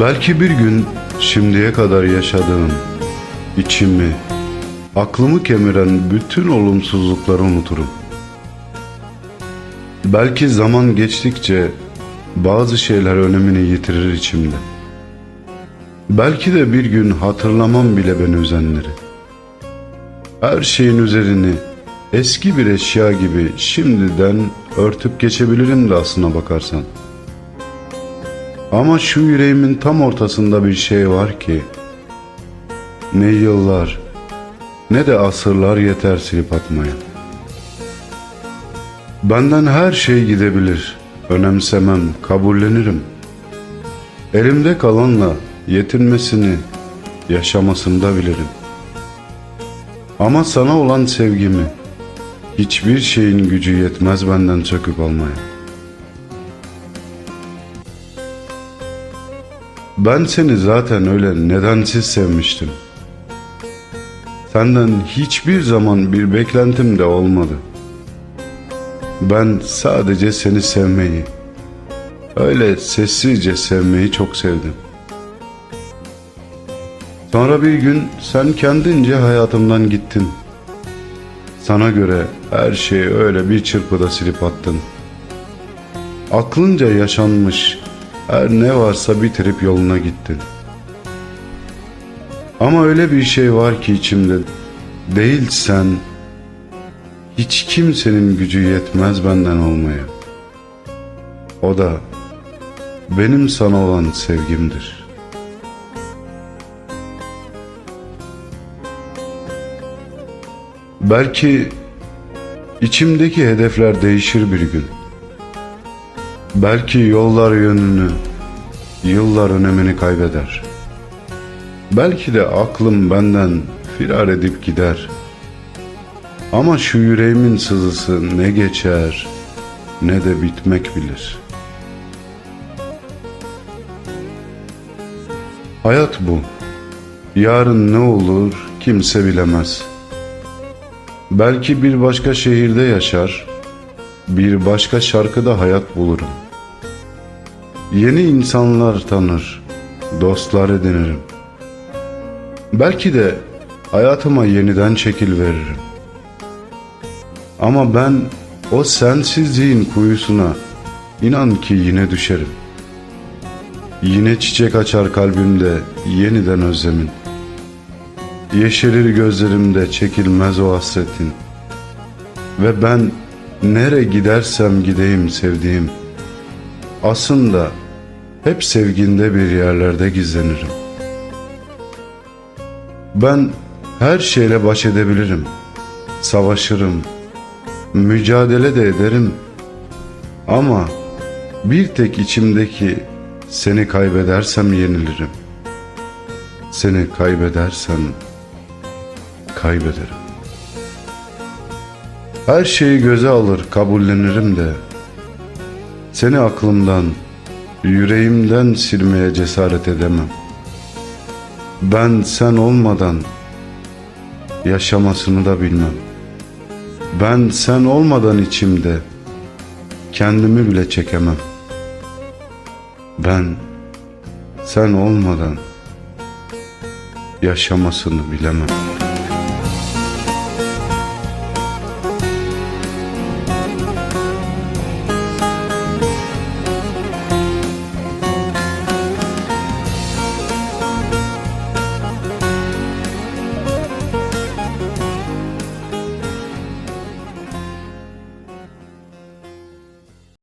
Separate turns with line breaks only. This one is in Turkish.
Belki bir gün şimdiye kadar yaşadığım, içimi, aklımı kemiren bütün olumsuzlukları unuturum. Belki zaman geçtikçe bazı şeyler önemini yitirir içimde. Belki de bir gün hatırlamam bile beni üzenleri. Her şeyin üzerini eski bir eşya gibi şimdiden örtüp geçebilirim de aslına bakarsan. Ama şu yüreğimin tam ortasında bir şey var ki ne yıllar ne de asırlar yeter silip atmaya. Benden her şey gidebilir. Önemsemem, kabullenirim. Elimde kalanla yetinmesini, yaşamasını da bilirim. Ama sana olan sevgimi hiçbir şeyin gücü yetmez benden söküp almaya. Ben seni zaten öyle nedensiz sevmiştim. Senden hiçbir zaman bir beklentim de olmadı. Ben sadece seni sevmeyi, öyle sessizce sevmeyi çok sevdim. Sonra bir gün sen kendince hayatımdan gittin. Sana göre her şeyi öyle bir çırpıda silip attın. Aklınca yaşanmış her ne varsa bitirip yoluna gittin. Ama öyle bir şey var ki içimde değil sen hiç kimsenin gücü yetmez benden olmaya. O da benim sana olan sevgimdir. Belki içimdeki hedefler değişir bir gün. Belki yollar yönünü, yıllar önemini kaybeder. Belki de aklım benden firar edip gider. Ama şu yüreğimin sızısı ne geçer ne de bitmek bilir. Hayat bu. Yarın ne olur kimse bilemez. Belki bir başka şehirde yaşar, bir başka şarkıda hayat bulurum. Yeni insanlar tanır, dostlar edinirim. Belki de hayatıma yeniden şekil veririm. Ama ben o sensizliğin kuyusuna inan ki yine düşerim. Yine çiçek açar kalbimde yeniden özlemin. Yeşerir gözlerimde çekilmez o hasretin. Ve ben nere gidersem gideyim sevdiğim. Aslında hep sevginde bir yerlerde gizlenirim. Ben her şeyle baş edebilirim. Savaşırım. Mücadele de ederim. Ama bir tek içimdeki seni kaybedersem yenilirim. Seni kaybedersem kaybederim. Her şeyi göze alır kabullenirim de seni aklımdan, yüreğimden silmeye cesaret edemem. Ben sen olmadan yaşamasını da bilmem. Ben sen olmadan içimde kendimi bile çekemem. Ben sen olmadan yaşamasını bilemem.